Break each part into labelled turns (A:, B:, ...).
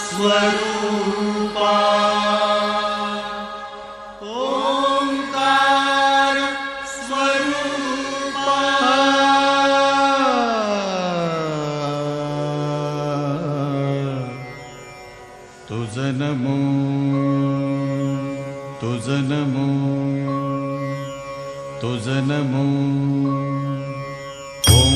A: स्वरु ॐ स्वरु
B: तु जन मो तु जन मो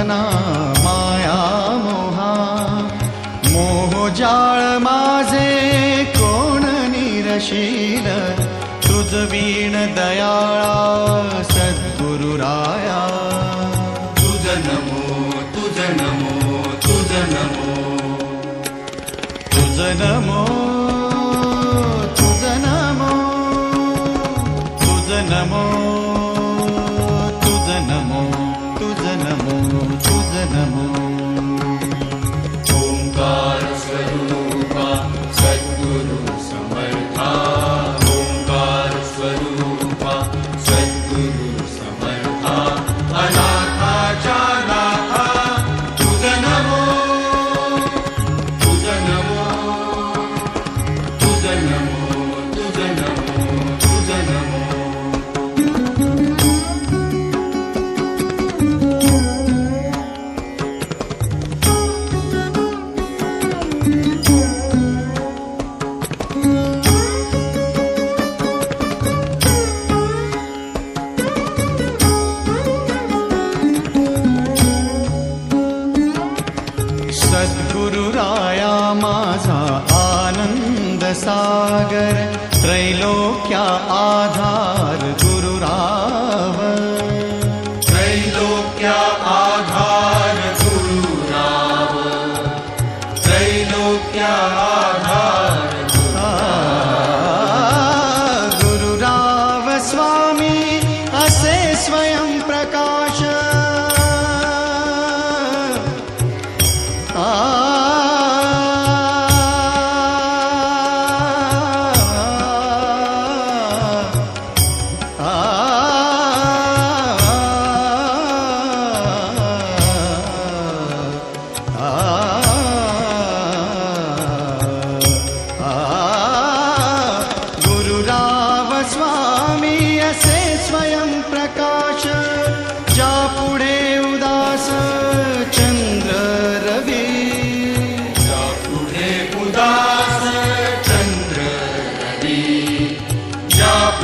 B: बंधना माया मोहा मोह जाळ माझे कोण निरशील? तुझ वीण दयाळा सद्गुरुराया
A: तुझ नमो तुझ नमो तुझ नमो.
B: तुझ नमो तुझ नमो तुझ नमो तुझ नमो. సుజనము సుజనము सागर त्रैलोक्या आधार गुरुराव स्वामी असे स्वयं प्रकाश